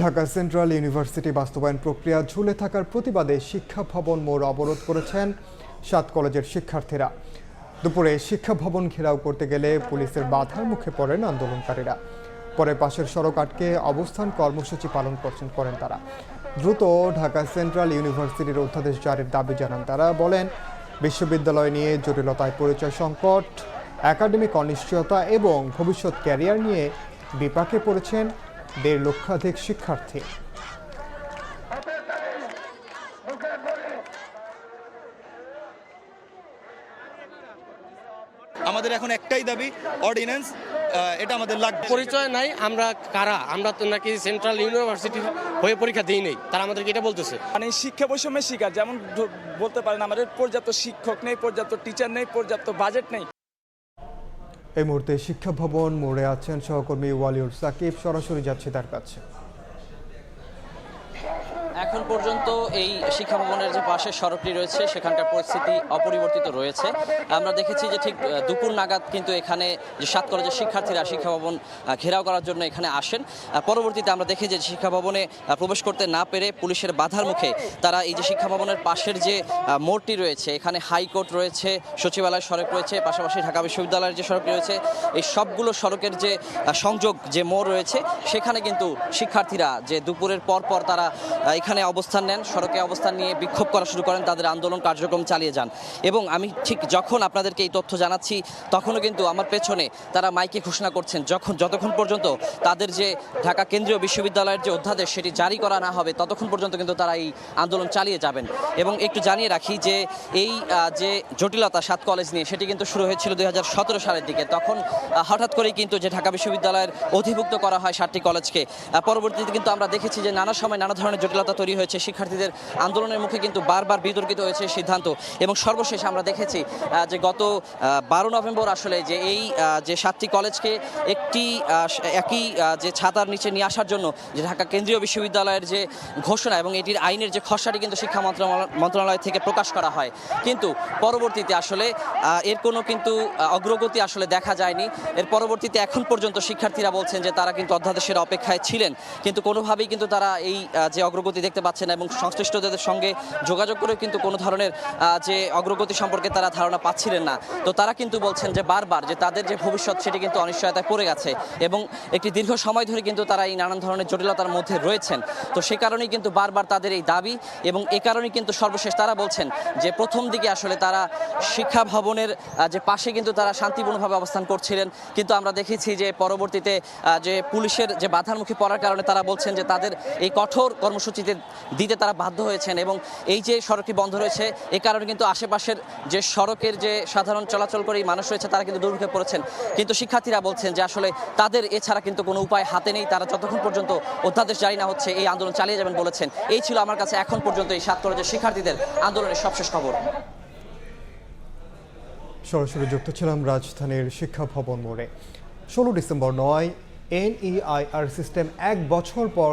Dhaka central university বাস্তবায়ন প্রক্রিয়া ঝুলে থাকার প্রতিবাদে শিক্ষা ভবন মোড় অবরোধ করেছেন সাত কলেজের শিক্ষার্থীরা। দুপুরে শিক্ষা ভবন ঘেরাও করতে গেলে পুলিশের বাধার মুখে পড়েন আন্দোলনকারীরা। পরে পাশের সড়ক আটকে অবস্থান কর্মসূচি পালন করছেন, করেন তারা। দ্রুত ঢাকা সেন্ট্রাল ইউনিভার্সিটির অধ্যাদেশ জারির দাবি জানান তারা। বলেন, বিশ্ববিদ্যালয় নিয়ে জটিলতায় পরিচয় সংকট, একাডেমিক অনিশ্চয়তা এবং ভবিষ্যৎ ক্যারিয়ার নিয়ে বিপাকে পড়েছেন দেড় লক্ষাধিক শিক্ষার্থী। আমাদের এখন একটাই দাবি অর্ডিন্যান্স এটা আমাদের লাগবে। পরিচয় নাই আমরা কারা? আমরা তো নাকি সেন্ট্রাল ইউনিভার্সিটি হয়ে পরীক্ষা দিই নেই তারা আমাদেরকে এটা বলতেছে। মানে শিক্ষা বৈষম্যের শিকার যেমন বলতে পারেন আমাদের পর্যাপ্ত শিক্ষক নেই পর্যাপ্ত টিচার নেই পর্যাপ্ত বাজেট নেই এই মুহূর্তে শিক্ষা ভবন মোড়ে আছেন সহকর্মী ওয়ালিউর সাকিব। সরাসরি যাচ্ছে তার কাছে। এখন পর্যন্ত এই শিক্ষা ভবনের যে পাশের সড়কটি রয়েছে, সেখানকার পরিস্থিতি অপরিবর্তিত রয়েছে। আমরা দেখেছি যে ঠিক দুপুর নাগাদ কিন্তু এখানে যে সাত কলেজের শিক্ষার্থীরা শিক্ষা ভবন ঘেরাও করার জন্য এখানে আসেন। পরবর্তীতে আমরা দেখি যে শিক্ষা ভবনে প্রবেশ করতে না পেরে পুলিশের বাধার মুখে তারা এই যে শিক্ষা ভবনের পাশের যে মোড়টি রয়েছে, এখানে হাইকোর্ট রয়েছে, সচিবালয় সড়ক রয়েছে, পাশাপাশি ঢাকা বিশ্ববিদ্যালয়ের যে সড়কটি রয়েছে, এই সবগুলো সড়কের যে সংযোগ যে মোড় রয়েছে, সেখানে কিন্তু শিক্ষার্থীরা যে দুপুরের পর পর তারা এখানে অবস্থান নেন, সড়কে অবস্থান নিয়ে বিক্ষোভ করা শুরু করেন, তাদের আন্দোলন কার্যক্রম চালিয়ে যান। এবং আমি ঠিক যখন আপনাদেরকে এই তথ্য জানাচ্ছি, তখনও কিন্তু আমার পেছনে তারা মাইকে ঘোষণা করছেন, যখন যতক্ষণ পর্যন্ত তাদের যে ঢাকা কেন্দ্রীয় বিশ্ববিদ্যালয়ের যে অধ্যাদেশ, সেটি জারি করা না হবে, ততক্ষণ পর্যন্ত কিন্তু তারা এই আন্দোলন চালিয়ে যাবেন। এবং একটু জানিয়ে রাখি যে এই যে জটিলতা সাত কলেজ নিয়ে, সেটি কিন্তু শুরু হয়েছিল দু হাজার সতেরো সালের দিকে। তখন হঠাৎ করেই কিন্তু যে ঢাকা বিশ্ববিদ্যালয়ের অধিভুক্ত করা হয় সাতটি কলেজকে পরবর্তীতে কিন্তু আমরা দেখেছি যে নানা সময় নানা ধরনের জটিলতা তৈরি হয়েছে। শিক্ষার্থীদের আন্দোলনের মুখে কিন্তু বারবার বিতর্কিত হয়েছে সিদ্ধান্ত। এবং সর্বশেষ আমরা দেখেছি যে গত বারো নভেম্বর আসলে যে এই যে সাতটি কলেজকে একটি একই যে ছাতার নিচে নিয়ে আসার জন্য যে ঢাকা কেন্দ্রীয় বিশ্ববিদ্যালয়ের যে ঘোষণা এবং এটির আইনের যে খসড়াটি কিন্তু শিক্ষা মন্ত্রণালয় থেকে প্রকাশ করা হয়। কিন্তু পরবর্তীতে আসলে এর কোনো কিন্তু অগ্রগতি আসলে দেখা যায়নি। এর পরবর্তীতে এখন পর্যন্ত শিক্ষার্থীরা বলছেন যে তারা কিন্তু অধ্যাদেশের অপেক্ষায় ছিলেন। কিন্তু কোনোভাবেই কিন্তু তারা এই যে অগ্রগতি দেখতে পাচ্ছেন না এবং সংশ্লিষ্টদের সঙ্গে যোগাযোগ করে কিন্তু কোনো ধরনের যে অগ্রগতি সম্পর্কে তারা ধারণা পাচ্ছিলেন না। তো তারা কিন্তু বলছেন যে বারবার যে তাদের যে ভবিষ্যৎ সেটি কিন্তু অনিশ্চয়তায় পড়ে গেছে এবং একটি দীর্ঘ সময় ধরে কিন্তু তারা এই নানান ধরনের জটিলতার মধ্যে রয়েছেন। তো সে কারণেই কিন্তু বারবার তাদের এই দাবি এবং এ কারণেই কিন্তু সর্বশেষ তারা বলছেন যে প্রথম দিকে আসলে তারা শিক্ষা ভবনের যে পাশে কিন্তু তারা শান্তিপূর্ণভাবে অবস্থান করছিলেন। কিন্তু আমরা দেখেছি যে পরবর্তীতে যে পুলিশের যে বাধার মুখে পড়ার কারণে তারা বলছেন যে তাদের এই কঠোর কর্মসূচিতে দিতে তারা বাধ্য হয়েছেন এবং এই যে সড়কটি বন্ধ রয়েছে, এ কারণে কিন্তু আশেপাশের যে সড়কের যে সাধারণ চলাচল করে মানুষ রয়েছে, তারা কিন্তু দুর্ভোগে পড়েছেন। কিন্তু শিক্ষার্থীরা বলছেন যে আসলে তাদের এছাড়া কিন্তু কোনো উপায় হাতে নেই, তারা যতক্ষণ পর্যন্ত অধ্যাদেশ জারি না হচ্ছে, এই আন্দোলন চালিয়ে যাবেন বলেছেন। এই ছিল আমার কাছে এখন পর্যন্ত এই সাত কলেজের শিক্ষার্থীদের আন্দোলনের সবশেষ খবর। সরাসরি যুক্ত ছিলাম রাজধানীর শিক্ষা ভবন মোড়ে। ষোলো ডিসেম্বর নয়, এনইআইআর সিস্টেম এক বছর পর